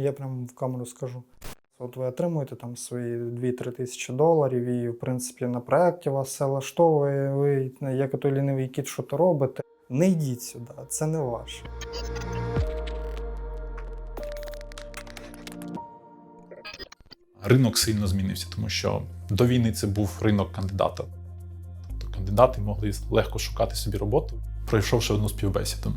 Я прямо в камеру скажу. От ви отримуєте там свої 2-3 тисячі доларів, і, в принципі, на проєкті вас все влаштовує, ви як той лінивий кіт, що то робите. Не йдіть сюди, це не ваше. Ринок сильно змінився, тому що до війни це був ринок кандидата. Тобто кандидати могли легко шукати собі роботу, пройшовши одну співбесіду.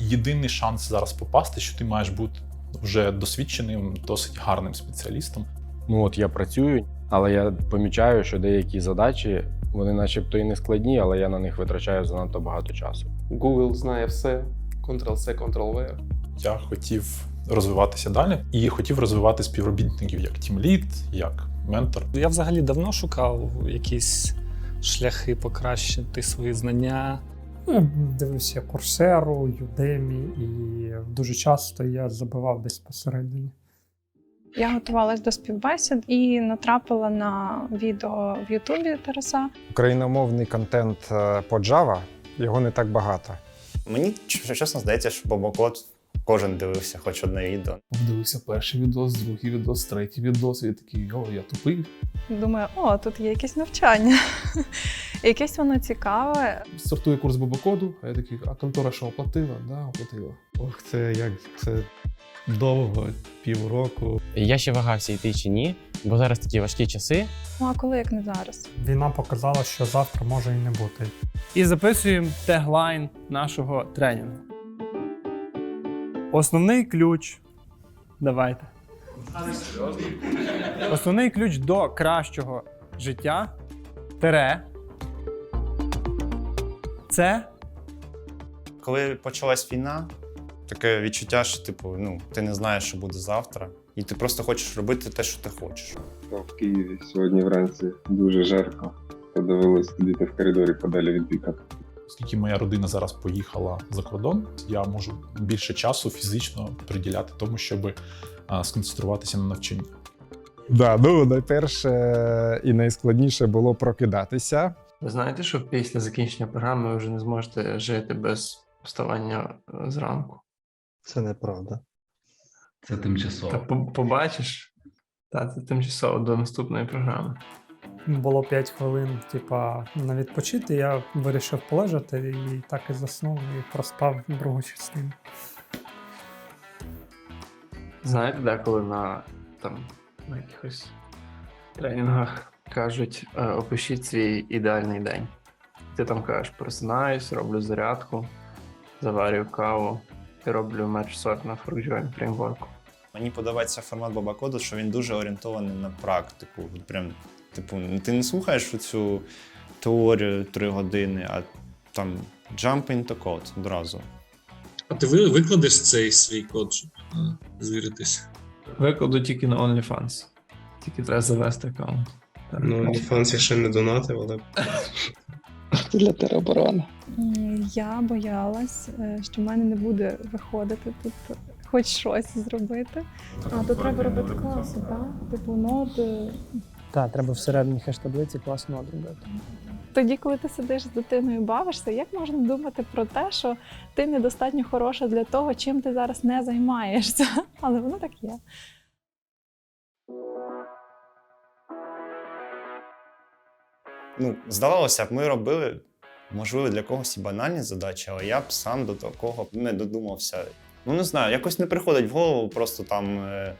Єдиний шанс зараз попасти, що ти маєш бути вже досвідченим, досить гарним спеціалістом. Ну от я працюю, але я помічаю, що деякі задачі вони начебто і не складні, але я на них витрачаю занадто багато часу. Google знає все. Ctrl-C, Ctrl-V. Я хотів розвиватися далі і хотів розвивати співробітників як тімлід, як ментор. Я взагалі давно шукав якісь шляхи покращити свої знання. Ну, Дивився Курсеру, Udemy, і дуже часто я забивав десь посередині. Я готувалась до співбесід і натрапила на відео в Ютубі Тараса. Україномовний контент е, по Java, його не так багато. Мені чесно здається, що Бобокот кожен дивився хоч одне відео. Дивився перший відос, другий відос, третій відос. І такий, йо, я тупий. Думаю, о, тут є якесь навчання. Якесь воно цікаве. Стартує курс Бобокоду, а я такий, а контора що оплатила? Да, оплатила. Ох, це як це довго, півроку. Я ще вагався йти чи ні, бо зараз такі важкі часи. Ну а коли як не зараз? Війна показала, що завтра може і не бути. І записуємо теглайн нашого тренінгу. Основний ключ. Давайте. Основний ключ до кращого життя. Тере. Це Коли почалась війна, таке відчуття, що типу, ну, ти не знаєш, що буде завтра, і ти просто хочеш робити те, що ти хочеш. В Києві сьогодні вранці дуже жарко. То довелось сидіти в коридорі подалі від вікон. Оскільки моя родина зараз поїхала за кордон, я можу більше часу фізично приділяти тому, щоб сконцентруватися на навчанні. Да, ну найперше і найскладніше було прокидатися. Ви знаєте, що після закінчення програми ви вже не зможете жити без вставання е, зранку? Це неправда. Це тимчасово. Та побачиш. Так, це тимчасово до наступної програми. Було 5 хвилин, типа, на відпочити. Я вирішив полежати і так і заснув, і проспав другу частину. Знаєте, деколи на там на якихось тренінгах кажуть, е, опишіть свій ідеальний день. Ти там кажеш, просинаюсь, роблю зарядку, заварюю каву і роблю матч сорт на ForkJoin фреймворку. Мені подобається формат Бабакоду, що він дуже орієнтований на практику. От Прям, типу, ти не слухаєш цю теорію три години, а там jump into code одразу. А ти викладеш цей свій код, щоб е, звіритися? Викладу тільки на OnlyFans. Тільки треба завести аккаунт. Ну, OnlyFans я ще не донатив, але Для тероборони. Я боялась, е, що в мене не буде виходити тут хоч щось зробити. А тут треба робити класи, так? Типу нод. Так, треба всередині хеш-таблиці класно робити. Тоді, коли ти сидиш з дитиною і бавишся, як можна думати про те, що ти недостатньо хороша для того, чим ти зараз не займаєшся? Але воно так є. Ну, здавалося б, ми робили, можливо, для когось і банальні задачі, але я б сам до такого не додумався. Ну, не знаю, якось не приходить в голову просто там. Е,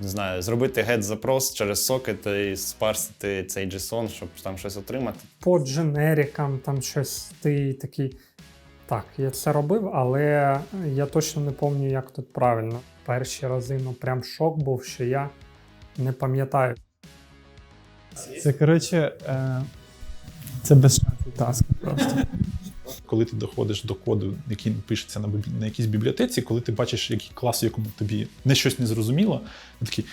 не знаю, зробити гет-запрос через сокет і спарсити цей JSON, щоб там щось отримати. По дженерикам там щось ти такий. Так, я це робив, але я точно не пам'ятаю, як тут правильно. Перші рази ну прям шок був, що я не пам'ятаю. Це коротше, е, це безшансний таск просто. Коли ти доходиш до коду, який пишеться на, на якійсь бібліотеці, коли ти бачиш який клас, в якому тобі не щось не зрозуміло, ти такий.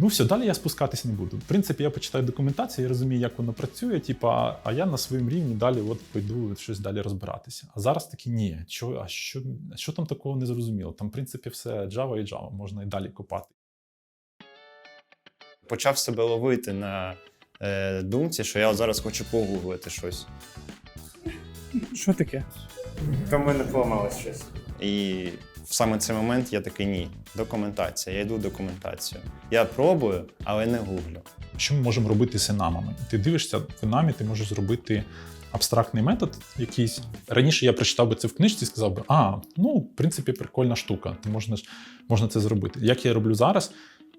Ну все, далі я спускатись не буду. В принципі, я почитаю документацію, я розумію, як воно працює, типа, а я на своєму рівні далі от пойду щось далі розбиратися. А зараз такі ні, що, а що, що там такого не зрозуміло? Там, в принципі, все Java і Java, можна і далі копати. Почав себе ловити на е, думці, що я зараз хочу погуглити щось. Що таке? Там мене поламалось щось. І В саме цей момент я такий ні. Документація. Я йду документацію. Я пробую, але не гуглю. Що ми можемо робити з енамами? Ти дивишся, в енамі ти можеш зробити абстрактний метод якийсь. Раніше я прочитав би це в книжці і сказав би, а, ну, в принципі, прикольна штука, ти можна, можна це зробити. Як я роблю зараз?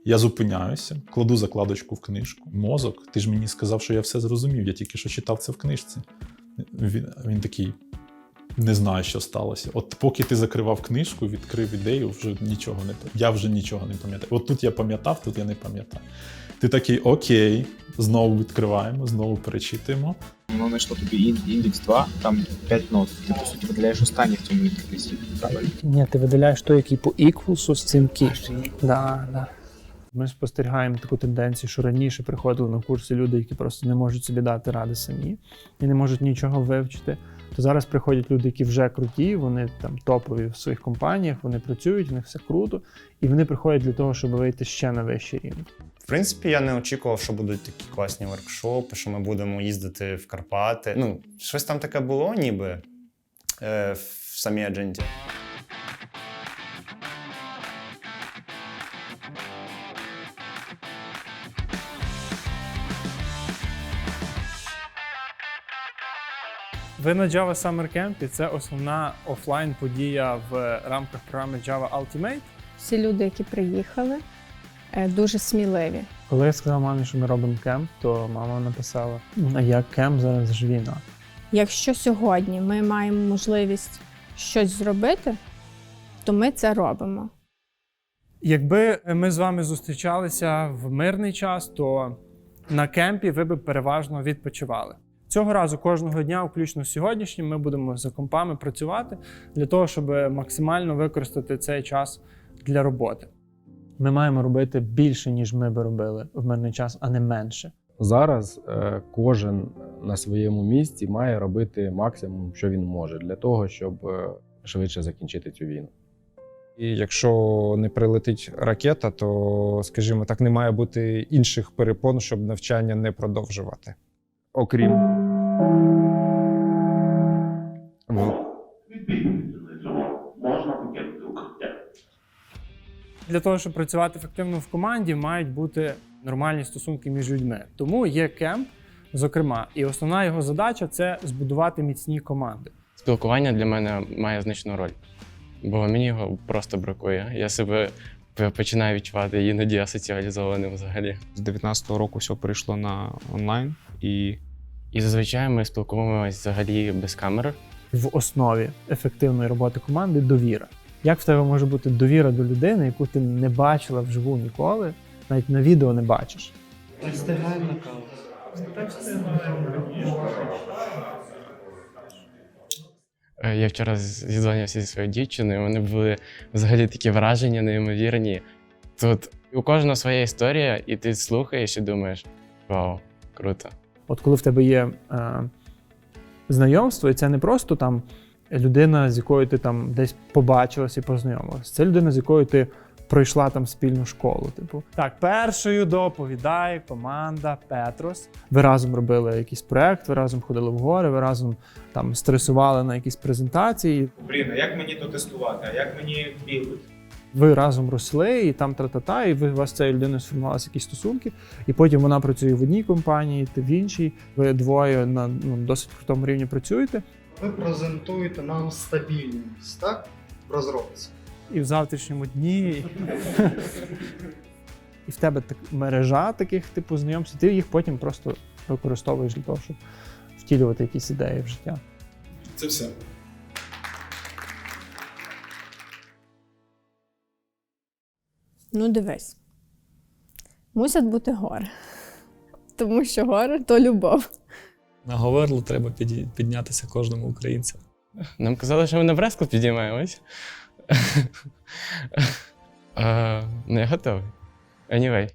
Я зупиняюся, кладу закладочку в книжку. Мозок, ти ж мені сказав, що я все зрозумів, я тільки що читав це в книжці. Він, він такий. Не знаю, що сталося. От поки ти закривав книжку, відкрив ідею, вже нічого не я вже нічого не пам'ятаю. От тут я пам'ятав, тут я не пам'ятаю. Ти такий окей, знову відкриваємо, знову перечитуємо. Воно знайшло тобі індекс 2, там 5 нот. Ти по суті виділяєш останнє в цьому індексі. Правильно? Ні, ти виділяєш той, який по іквусу з цим кі. Да, да. Ми спостерігаємо таку тенденцію, що раніше приходили на курси люди, які просто не можуть собі дати ради самі і не можуть нічого вивчити. То зараз приходять люди, які вже круті, вони там топові в своїх компаніях, вони працюють, в них все круто, і вони приходять для того, щоб вийти ще на вищий рівень. В принципі, я не очікував, що будуть такі класні воркшопи, що ми будемо їздити в Карпати. Ну, щось там таке було, ніби е, в самій адженді. Ви на Java Summer Camp, і це основна офлайн подія в рамках програми Java Ultimate. Всі люди, які приїхали, е, дуже сміливі. Коли я сказав мамі, що ми робимо кемп, то мама написала: а як кемп зараз ж війна. Якщо сьогодні ми маємо можливість щось зробити, то ми це робимо. Якби ми з вами зустрічалися в мирний час, то на кемпі ви би переважно відпочивали. Цього разу кожного дня, включно з сьогоднішнім, ми будемо за компами працювати для того, щоб максимально використати цей час для роботи. Ми маємо робити більше, ніж ми би робили в мирний час, а не менше. Зараз е, кожен на своєму місці має робити максимум, що він може, для того, щоб е, швидше закінчити цю війну. І якщо не прилетить ракета, то, скажімо так, не має бути інших перепон, щоб навчання не продовжувати. Окрім Для того, щоб працювати ефективно в команді, мають бути нормальні стосунки між людьми. Тому є кемп, зокрема, і основна його задача це збудувати міцні команди. Спілкування для мене має значну роль, бо мені його просто бракує. Я себе починаю відчувати іноді асоціалізованим взагалі. З 19-го року все перейшло на онлайн і. І зазвичай ми спілкуємося взагалі без камер. В основі ефективної роботи команди довіра. Як в тебе може бути довіра до людини, яку ти не бачила вживу ніколи, навіть на відео не бачиш? Встигаємо на каву. Е, Я вчора зідзвонився зі своєю дівчиною, вони були взагалі такі враження неймовірні. Тут у кожного своя історія, і ти слухаєш і думаєш: вау, круто. От коли в тебе є е, знайомство, і це не просто там людина, з якою ти там десь побачилась і познайомилась. Це людина, з якою ти пройшла там спільну школу. Типу, так, першою доповідає команда Петрос. Ви разом робили якийсь проект, ви разом ходили в гори, ви разом там стресували на якісь презентації. Блін, а як мені то тестувати? А як мені білити? Ви разом росли, і там тра-та-та, і ви у вас з цією людиною сформувалися якісь стосунки, і потім вона працює в одній компанії, ти в іншій. Ви двоє на ну, досить крутому рівні працюєте. Ви презентуєте нам стабільність, так? В розробці. І в завтрашньому дні. І в тебе так мережа таких типу знайомств, ти їх потім просто використовуєш для того, щоб втілювати якісь ідеї в життя. Це все. Ну, дивись. Мусять бути гори. Тому що гори то любов. На Говерлу треба піднятися кожному українцю. Нам казали, що ми на Бреску підіймаємось. Е, Ну, готовий. Anyway.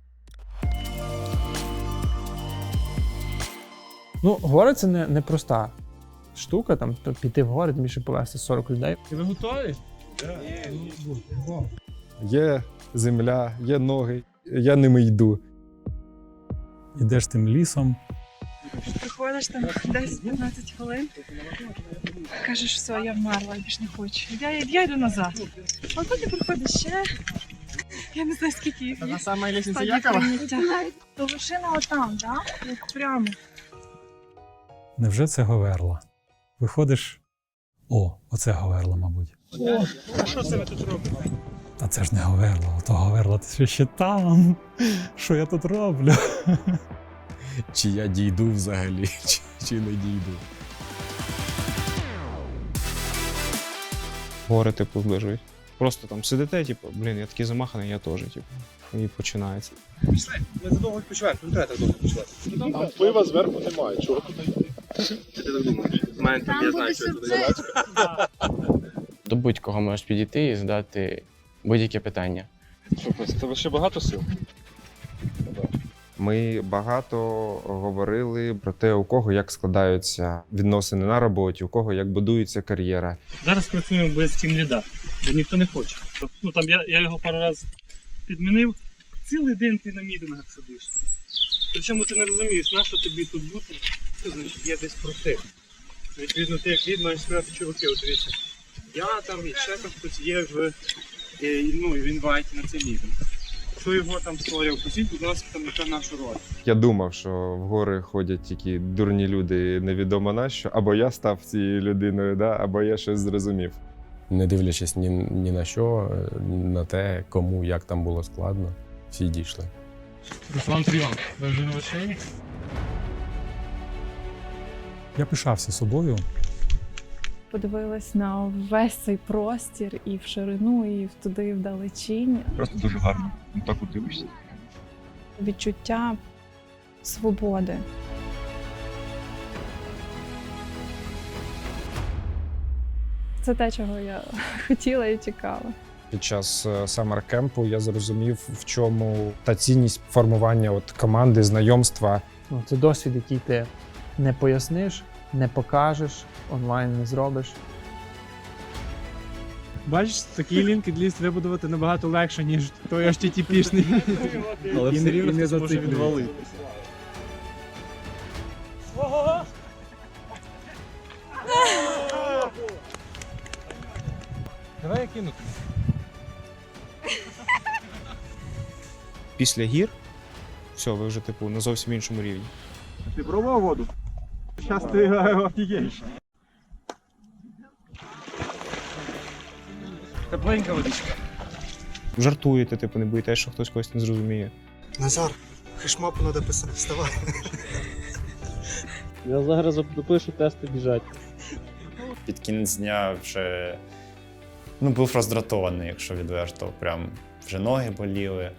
Ну, гори це не, не проста штука, там то піти в гори, тим більше повести 40 людей. Ви готові? Є земля, є ноги, я ними йду. Ідеш тим лісом, Приходиш там 10-15 хвилин, кажеш, все, я вмерла, я більше не хочу. Я, я йду назад. А потім приходиш ще. Я не знаю, скільки їх. є. сама стадій Якова? То вершина отам, так? От прямо. Невже це Говерла? Виходиш. О, оце Говерла, мабуть. О, а що це ви тут робите? Та це ж не Говерла, ото Говерла, ти ще там. Що я тут роблю? Чи я дійду взагалі, чи, чи не дійду. Гори, типу, зближують. Просто там сидите, типу, блін, я такий замаханий, я теж, типу. І починається. Пішли, ми задовго відпочиваємо, не треба так довго відпочивати. Там пива зверху немає, чого туди йти? Ти так думаєш? В мене там, я знаю, що я туди. До будь-кого можеш підійти і задати будь-яке питання. Що, Пес, тебе ще багато сил? Ми багато говорили про те, у кого як складаються відносини на роботі, у кого як будується кар'єра. Зараз працюємо без тімліда, бо ніхто не хоче. Тобто, Ну там я, я його пару разів підмінив. Цілий день ти на мітингах сидиш. Причому ти не розумієш, на що тобі тут бути, це значить є десь проти. Відповідно, ти як лід маєш сказати, чуваки, от дивіться. Я там і ще там хтось є в ну, в інвайті на цей мітинг. Хто його там створював, пустіть, будь ласка, там яка наша роль. Я думав, що в гори ходять тільки дурні люди, невідомо на що, або я став цією людиною, да, або я щось зрозумів. Не дивлячись ні, ні на що, е, на те, кому як там було складно, всі дійшли. Руслан Тріон, ви вже на вершині? Я пишався собою. Подивилась на весь цей простір і в ширину, і туди в далечінь. Просто дуже гарно. Ну так от дивишся. Відчуття свободи. Це те, чого я хотіла і чекала. Під час саммер-кемпу я зрозумів, в чому та цінність формування от команди, знайомства. Ну, це досвід, який ти не поясниш, не покажеш, онлайн не зробиш. Бачиш, такий LinkedIn вибудувати набагато легше, ніж той HTTP-шний. Але все рівно не може відвалитися. Давай я кину. Після гір, все, ви вже типу на зовсім іншому рівні. Ти пробував воду? Зараз ти офігієш. Тепленька водичка. Жартуєте, типу, не боїтесь, що хтось когось не зрозуміє. Назар, хешмапу треба писати, вставай. Я зараз допишу тести біжать. Під кінець дня вже ну, був роздратований, якщо відверто. Прям вже ноги боліли.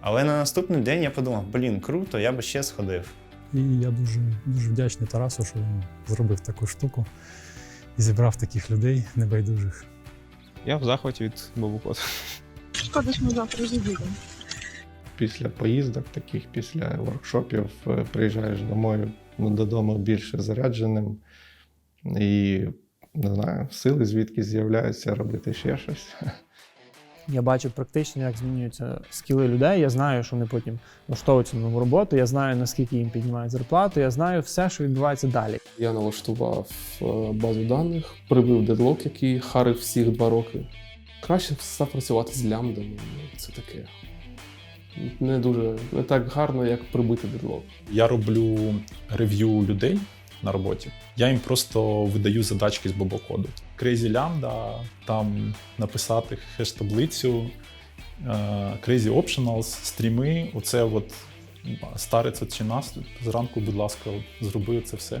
Але на наступний день я подумав, блін, круто, я би ще сходив. І я дуже, дуже вдячний Тарасу, що він зробив таку штуку і зібрав таких людей небайдужих. Я в захваті від Бобукот. Шкода, що ми завтра вже їдемо. Після поїздок, таких після воркшопів, е, приїжджаєш домой, ну, додому більше зарядженим і не знаю, сили звідки з'являються робити ще щось. Я бачу практично, як змінюються скіли людей. Я знаю, що вони потім влаштовуються на нову роботу. Я знаю, наскільки їм піднімають зарплату. Я знаю все, що відбувається далі. Я налаштував е, базу даних, прибив дедлок, який харив всіх два роки. Краще став працювати з лямбдами. ну, Це таке. Не дуже не так гарно, як прибити дедлок. Я роблю рев'ю людей на роботі. Я їм просто видаю задачки з бобокоду. Crazy Lambda, там написати хеш-таблицю, е, Crazy Optionals, стріми. Оце от стариться чи нас зранку, будь ласка, зроби це все,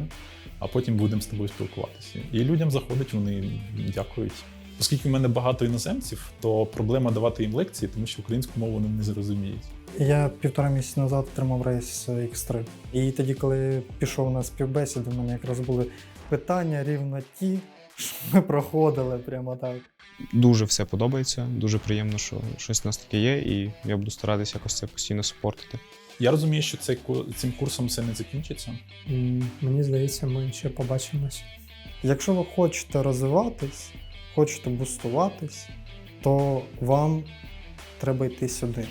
а потім будемо з тобою спілкуватися. І людям заходить, вони дякують. Оскільки в мене багато іноземців, то проблема давати їм лекції, тому що українську мову вони не зрозуміють. Я півтора місяці назад отримав рейс X3. І тоді, коли пішов на співбесіду, у мене якраз були питання рівно ті, що ми проходили прямо так. Дуже все подобається, дуже приємно, що щось у нас таке є, і я буду старатися якось це постійно супортити. Я розумію, що цей, цим курсом все не закінчиться. М, Мені здається, ми ще побачимось. Якщо ви хочете розвиватись, хочете бустуватись, то вам треба йти сюди.